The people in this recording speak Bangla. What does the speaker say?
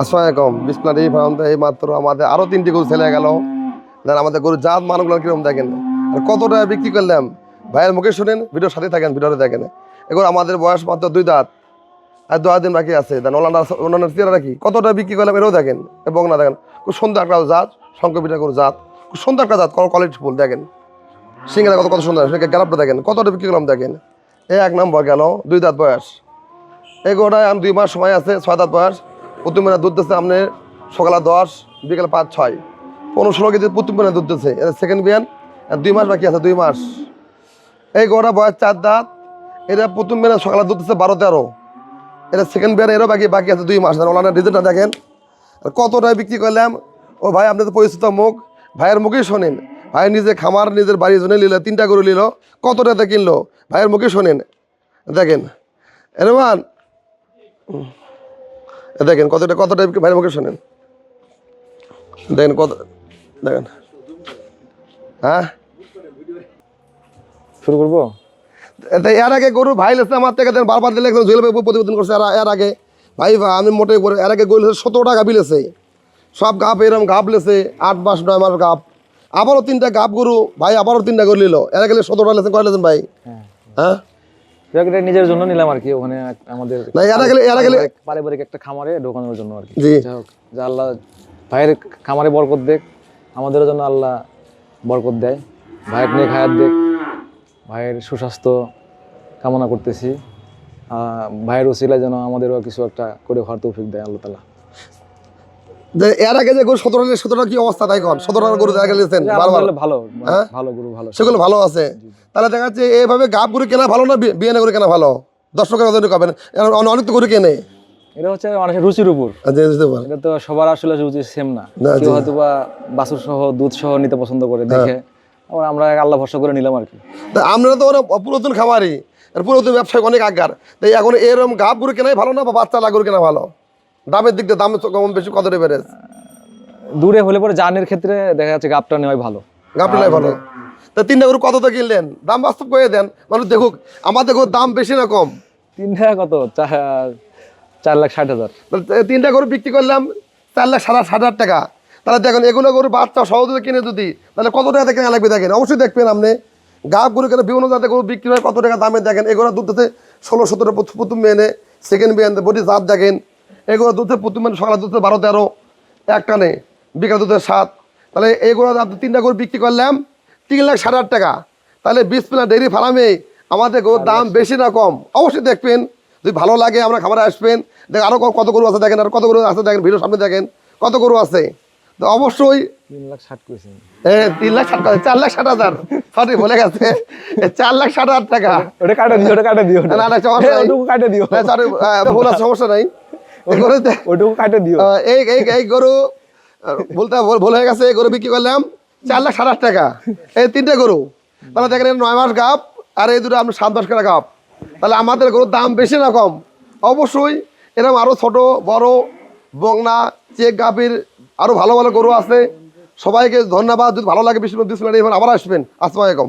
আসসালামু আলাইকুম। বিসমিল্লাহ এই ফার্ম এই মাত্র আমাদের আরও তিনটি গরু ছেলে গেল। দেন আমাদের গরু জাত, মানগুলো কীরকম দেখেন? আর কত টাকা বিক্রি করলাম? ভাইয়ের মুখে শুনেন, ভিডিওর সাথে থাকেন ভিডিওতে দেখেন। এগুলো আমাদের বয়স মাত্র দুই দাঁত। আর দু দিন বাকি আছে। দেন অন্যান্য অন্যান্য চেয়ারা কি? কত টাকা বিক্রি করলাম এটাও দেখেন। এবং না দেখেন, খুব সুন্দর একটা জাত শঙ্করপিঠা গরু জাত। খুব সুন্দর একটা জাত কোয়ালিটি ফুল, দেখেন। সিঙ্গারা কত কত সুন্দর সেটা গ্যালাপটা দেখেন। কতটা বিক্রি করলাম দেখেন। এই এক নম্বর গেল, দুই দাঁত বয়স। এই গরুটায় আমি দুই মাস সময় আছে, ছয় দাঁত বয়স। প্রথম মহিনা দুধ দিচ্ছে আপনি সকালে দশ, বিকেলে পাঁচ, ছয়। পনেরো, ষোলো কেজি প্রথম মহিনা দুধ দিচ্ছে এটা সেকেন্ড বিয়ান দুই মাস বাকি আছে, দুই মাস। এই গরুটা বয়স চার দাঁত। এটা প্রথম মহিনা সকালে দুধ দিচ্ছে বারো, তেরো। এটা সেকেন্ড বিয়ান এরও বাকি বাকি আছে দুই মাস। ওনার রিজল্টটা দেখেন। আর বিক্রি করলাম। ও ভাই আপনি তো পরিচিত মুখ। ভাইয়ের মুখেই শোনেন। ভাই নিজে খামার, নিজের বাড়ির জন্য নিল, তিনটা গরু নিল। কত টাকা কিনলো? ভাইয়ের মুখে শোনেন। দেখেন। এরমান এ দেখেন কতটা কত কতটা ভাইয়ের মুখে শোনেন। দেখেন কত দেখেন। হ্যাঁ? শুরু করব? এর আগে গরু ভাই লেছে আমার থেকে দেন বারবার দিলে একদম জুয়েল ভাই প্রতিবেদন করছে। এর- আগে ভাই ভাই, আমি মোটে করে এর আগে গরু সতেরো টাকা বিলেছে। সব গাপ এরকম গাপ লেছে আট মাস নয় মাস গাপ। আবারও তিনটা গাপ গরু ভাই আবারও তিনটা গরু নিল। এর আগে সতেরো টাকা লেছেন কয় লেছেন ভাই? হ্যাঁ। হ্যাঁ? এটা নিজের জন্য নিলাম আর কি ওখানে আমাদের পারিবারিক- একটা খামারে ঢোকানোর জন্য আর কি। যা আল্লাহ ভাইয়ের খামারে বরকত দেখ আমাদের জন্য আল্লাহ বরকত দেয়। ভাইয়ের নিয়ে খায়াত দেখ ভাইয়ের সুস্বাস্থ্য কামনা করতেছি। ভাইয়ের ওসিলা যেন আমাদেরও কিছু একটা করে খাওয়ার তৌফিক দেয় আল্লাহ তালা যে এর আগে যে গরু সতেরো সতেরো কি অবস্থা তাই কন? সতেরো গরু দেখা গেলেছেন বারবার। ভালো হ্যাঁ? ভালো গুরু ভালো। সেগুলো ভালো আছে। তাহলে দেখা যাচ্ছে এইভাবে গরু কেনা ভালো না বি- বিয়ানা গরু কেনা ভালো? দর্শকের কথা কবেন? অনেক তো গরু কেনে। এটা হচ্ছে মানুষের রুচির উপর। আচ্ছা। এটা তো সবার আসলে রুচি সেম না। কেউ হয়তো বা বাছুর সহ দুধ সহ নিতে পছন্দ করে দেখে। আমরা আল্লাহ ভরসা করে নিলাম আর কি। আমরা তো ওরা পুরাতন আর পুরাতন ব্যবসায় অনেক আগার। তাই এখন এরকম গাপ গরু কেনাই ভালো না বা বাচ্চা লাগা কেনা ভালো? দামের দিক দিয়ে দাম তো কম বেশি কত বেড়ে দূরে হলে পরে জানের ক্ষেত্রে দেখা যাচ্ছে গাপটা নেওয়াই ভালো। গাপটা নাই ভালো। তা তিনটা গরু কত তো কিনলেন? দাম বাস্তব করে দেন। মানুষ দেখুক আমাদের গরুর দাম বেশি না কম? তিন টাকা কত? চার চার লাখ ষাট হাজার। তিনটা গরু বিক্রি করলাম চার লাখ সাড়ে ষাট হাজার টাকা। তাহলে দেখুন এগুলো গরু বাচ্চা সহজে কিনে যদি তাহলে কত টাকা কেনা লাগবে দেখেন? অবশ্যই দেখবেন আপনি। গাপ গরু কেন বিভিন্ন জাতের গরু বিক্রি হয় কত টাকা দামে দেখেন? এগুলো দুধ ষোলো সতেরো প্রথ- প্রথম মেনে সেকেন্ড মেনে বডি জাত দেখেন। এগুলো দুধে প্রথম মেনে সকালে দুধে বারো তেরো এক টানে বিকাল দুধে সাত। তাহলে এইগুলো আপনি তিনটা গরু বিক্রি করলাম তিন লাখ সাড়ে আট টাকা। তাহলে বিশ পিলা ডেরি ফার্মে আমাদের গরুর দাম বেশি না কম? অবশ্যই দেখবেন। যদি ভালো লাগে আমরা খাবারে আসবেন। দেখ আরও কত গরু আছে দেখেন আর কত গরু আছে দেখেন ভিডিও সামনে দেখেন কত গরু আছে? তো অবশ্যই তিন লাখ ষাট করেছেন। তিন লাখ ষাট চার লাখ ষাট হাজার। সরি বলে গেছে। চার লাখ ষাট হাজার টাকা। ওটা কাটে দিও ওটা কাটে দিও। না, না, সমস্যা দিও। না, sorry, ভুল আছে, সমস্যা নাই। গরুতে, ওটুকু কাটে দিও। এই এই এই গরু বলতে ভুল- হয়ে গেছে এই গরু বিক্রি করলাম চার লাখ সাত টাকা। এই তিনটে গরু। তাহলে দেখেন নয় মাস গাপ আর এই দুটো সাত মাস করে গাপ তাহলে আমাদের গরুর দাম বেশি না কম। অবশ্যই এরকম আরও ছোট বড় বংনা চেক গাপির আরও ভালো ভালো গরু আছে। সবাইকে ধন্যবাদ। যদি ভালো লাগে বিষ্ণু বিষ্ণু আবার আসবেন। আসসালামু আলাইকুম।